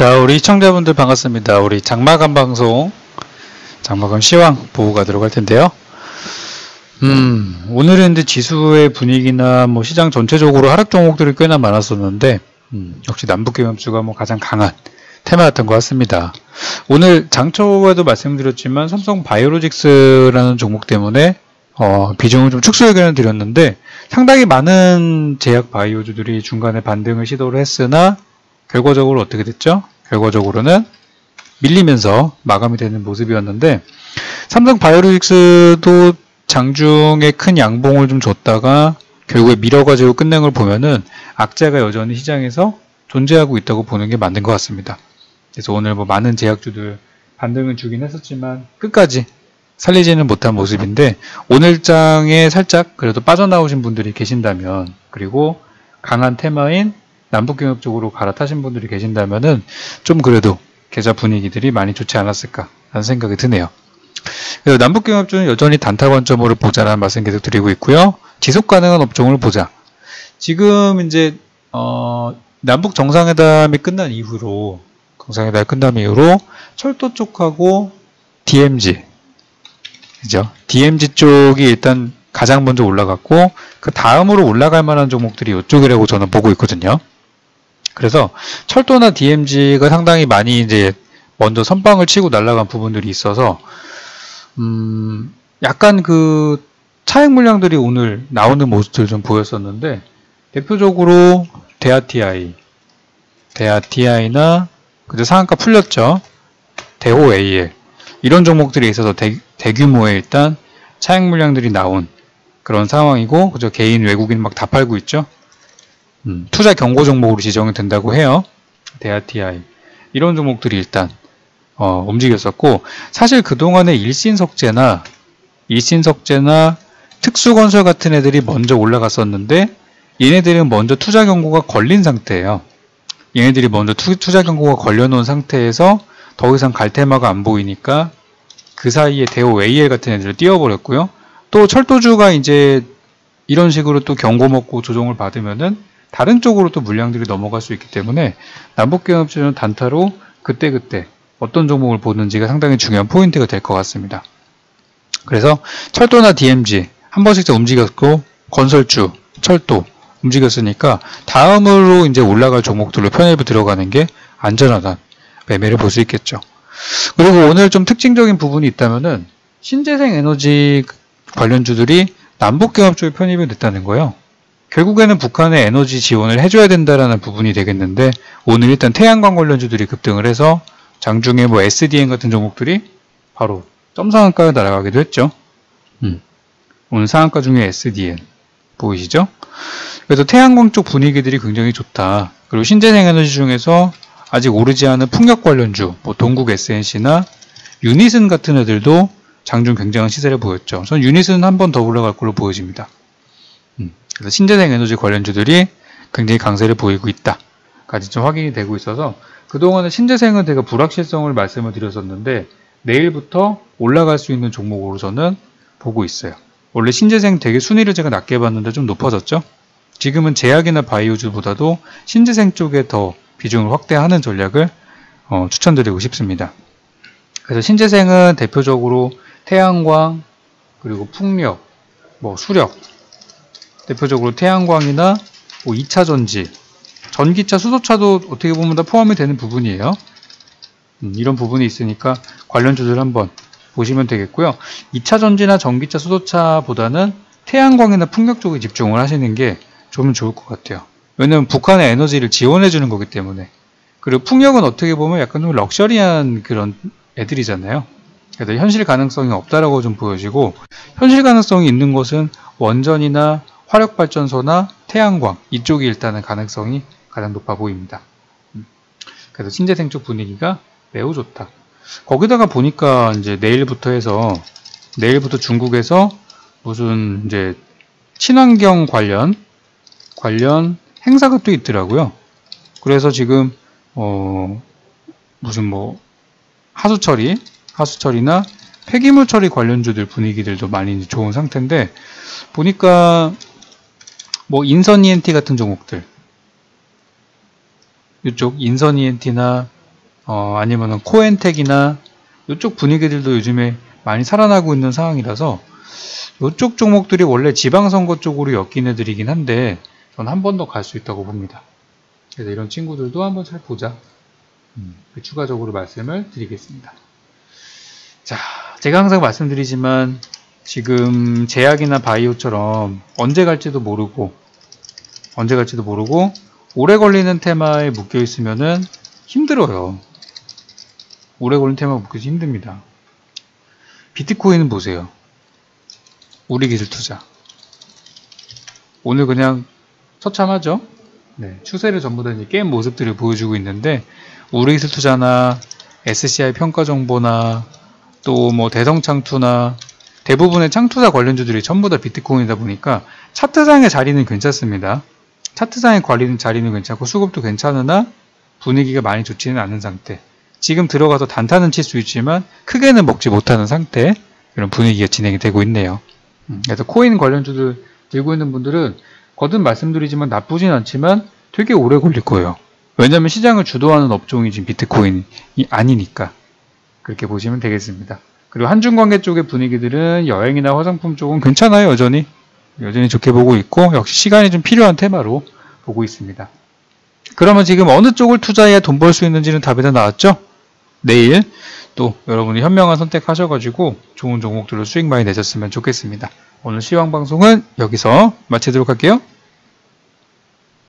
자, 우리 시청자분들 반갑습니다. 우리 장마감 방송, 장마감 시황 보고 가도록 할 텐데요. 음, 오늘은 이제 지수의 분위기나 뭐 시장 전체적으로 하락 종목들이 꽤나 많았었는데, 음, 역시 남북경협주가 뭐 가장 강한 테마였던 것 같습니다. 오늘 장초에도 말씀드렸지만 삼성 바이오로직스라는 종목 때문에 어, 비중을 좀 축소 의견을 드렸는데 상당히 많은 제약 바이오주들이 중간에 반등을 시도를 했으나 결과적으로 어떻게 됐죠? 결과적으로는 밀리면서 마감이 되는 모습이었는데 삼성 바이오로직스도 장중에 큰 양봉을 좀 줬다가 결국에 밀어가지고 끝낸 걸 보면은 악재가 여전히 시장에서 존재하고 있다고 보는 게 맞는 것 같습니다. 그래서 오늘 뭐 많은 제약주들 반등을 주긴 했었지만 끝까지 살리지는 못한 모습인데 오늘 장에 살짝 그래도 빠져나오신 분들이 계신다면 그리고 강한 테마인 남북경협 쪽으로 갈아타신 분들이 계신다면은 좀 그래도 계좌 분위기들이 많이 좋지 않았을까 하는 생각이 드네요. 남북경협주는 여전히 단타 관점으로 보자라는 말씀 계속 드리고 있고요. 지속 가능한 업종을 보자. 지금 이제 어, 남북 정상회담이 끝난 이후로 정상회담이 끝난 이후로 철도 쪽하고 DMZ 그죠? DMZ 쪽이 일단 가장 먼저 올라갔고 그 다음으로 올라갈 만한 종목들이 이쪽이라고 저는 보고 있거든요. 그래서 철도나 DMZ가 상당히 많이 이제 먼저 선방을 치고 날아간 부분들이 있어서 음 약간 그 차익 물량들이 오늘 나오는 모습들 좀 보였었는데 대표적으로 대하 TI, 대하 TI나 그저 상한가 풀렸죠. 대호 AL 이런 종목들이 있어서 대, 대규모의 일단 차익 물량들이 나온 그런 상황이고 그저 개인 외국인 막 다 팔고 있죠. 음, 투자 경고 종목으로 지정이 된다고 해요. TI 이런 종목들이 일단 어, 움직였었고 사실 그동안에 일신석재나 일신석재나 특수건설 같은 애들이 먼저 올라갔었는데 얘네들은 먼저 투자 경고가 걸린 상태예요. 얘네들이 먼저 투, 투자 경고가 걸려놓은 상태에서 더 이상 갈 테마가 안 보이니까 그 사이에 대호 AL 같은 애들을 띄워버렸고요. 또 철도주가 이제 이런 식으로 또 경고 먹고 조정을 받으면은 다른 쪽으로 또 물량들이 넘어갈 수 있기 때문에 남북경협주는 단타로 그때그때 어떤 종목을 보는지가 상당히 중요한 포인트가 될 것 같습니다. 그래서 철도나 DMG 한 번씩 움직였고 건설주, 철도 움직였으니까 다음으로 이제 올라갈 종목들로 편입이 들어가는 게 안전하다 매매를 볼 수 있겠죠. 그리고 오늘 좀 특징적인 부분이 있다면은 신재생 에너지 관련주들이 남북경협 쪽에 편입이 됐다는 거예요. 결국에는 북한의 에너지 지원을 해줘야 된다라는 부분이 되겠는데 오늘 일단 태양광 관련주들이 급등을 해서 장중에 뭐 SDN 같은 종목들이 바로 점상한가에 날아가기도 했죠. 음. 오늘 상한가 중에 SDN 보이시죠? 그래서 태양광 쪽 분위기들이 굉장히 좋다. 그리고 신재생 에너지 중에서 아직 오르지 않은 풍력 관련주, 뭐 동국 SNC나 유니슨 같은 애들도 장중 굉장한 시세를 보였죠. 전 유니슨 한번 더 올라갈 걸로 보여집니다. 음, 그래서 신재생 에너지 관련주들이 굉장히 강세를 보이고 있다까지 좀 확인이 되고 있어서 그동안에 신재생은 제가 불확실성을 말씀을 드렸었는데 내일부터 올라갈 수 있는 종목으로 저는 보고 있어요. 원래 신재생 되게 순위를 제가 낮게 봤는데 좀 높아졌죠? 지금은 제약이나 바이오주보다도 신재생 쪽에 더 비중을 확대하는 전략을 어, 추천드리고 싶습니다. 그래서 신재생은 대표적으로 태양광, 그리고 풍력, 뭐 수력, 대표적으로 태양광이나 뭐 2차 전지, 전기차, 수소차도 어떻게 보면 다 포함이 되는 부분이에요. 음, 이런 부분이 있으니까 관련 주들 한번 보시면 되겠고요. 2차 전지나 전기차, 수소차보다는 태양광이나 풍력 쪽에 집중을 하시는 게 좀 좋을 것 같아요. 왜냐면 북한의 에너지를 지원해 주는 거기 때문에. 그리고 풍력은 어떻게 보면 약간 좀 럭셔리한 그런 애들이잖아요. 그래서 현실 가능성이 없다라고 좀 보여지고 현실 가능성이 있는 것은 원전이나 화력발전소나 태양광 이쪽이 일단은 가능성이 가장 높아 보입니다. 음. 그래서 신재생 쪽 분위기가 매우 좋다. 거기다가 보니까 이제 내일부터 해서 내일부터 중국에서 무슨 이제 친환경 관련 관련 행사가 또 있더라고요. 그래서 지금 어 무슨 뭐 하수 처리, 하수 처리나 폐기물 처리 관련주들 분위기들도 많이 좋은 상태인데 보니까 뭐 인선 ENT 같은 종목들 이쪽 인선 ENT나 어, 아니면은 코엔텍이나 이쪽 분위기들도 요즘에 많이 살아나고 있는 상황이라서 이쪽 종목들이 원래 지방선거 쪽으로 엮인 애들이긴 한데 전 한 번 더 갈 수 있다고 봅니다. 그래서 이런 친구들도 한번 잘 보자. 음, 추가적으로 말씀을 드리겠습니다. 자, 제가 항상 말씀드리지만 지금 제약이나 바이오처럼 언제 갈지도 모르고 언제 갈지도 모르고 오래 걸리는 테마에 묶여 있으면은 힘들어요. 오래 걸리는 테마에 묶여 있 힘듭니다. 비트코인은 보세요. 우리 기술 투자. 오늘 그냥 처참하죠? 네, 추세를 전부 다 이제 깬 모습들을 보여주고 있는데 우리 기술 투자나 SCI 평가 정보나 또 뭐 대성창투나 대부분의 창투자 관련주들이 전부 다 비트코인이다 보니까 차트상의 자리는 괜찮습니다. 차트상의 관리는 자리는 괜찮고 수급도 괜찮으나 분위기가 많이 좋지는 않은 상태. 지금 들어가서 단타는 칠 수 있지만 크게는 먹지 못하는 상태. 이런 분위기가 진행이 되고 있네요. 음, 그래서 코인 관련주들 들고 있는 분들은 거듭 말씀드리지만 나쁘진 않지만 되게 오래 걸릴 거예요. 왜냐하면 시장을 주도하는 업종이 지금 비트코인이 아니니까. 그렇게 보시면 되겠습니다. 그리고 한중 관계 쪽의 분위기들은 여행이나 화장품 쪽은 괜찮아요, 여전히. 여전히 좋게 보고 있고, 역시 시간이 좀 필요한 테마로 보고 있습니다. 그러면 지금 어느 쪽을 투자해야 돈 벌 수 있는지는 답이 다 나왔죠? 내일 또 여러분이 현명한 선택하셔가지고 좋은 종목들로 수익 많이 내셨으면 좋겠습니다. 오늘 시황 방송은 여기서 마치도록 할게요.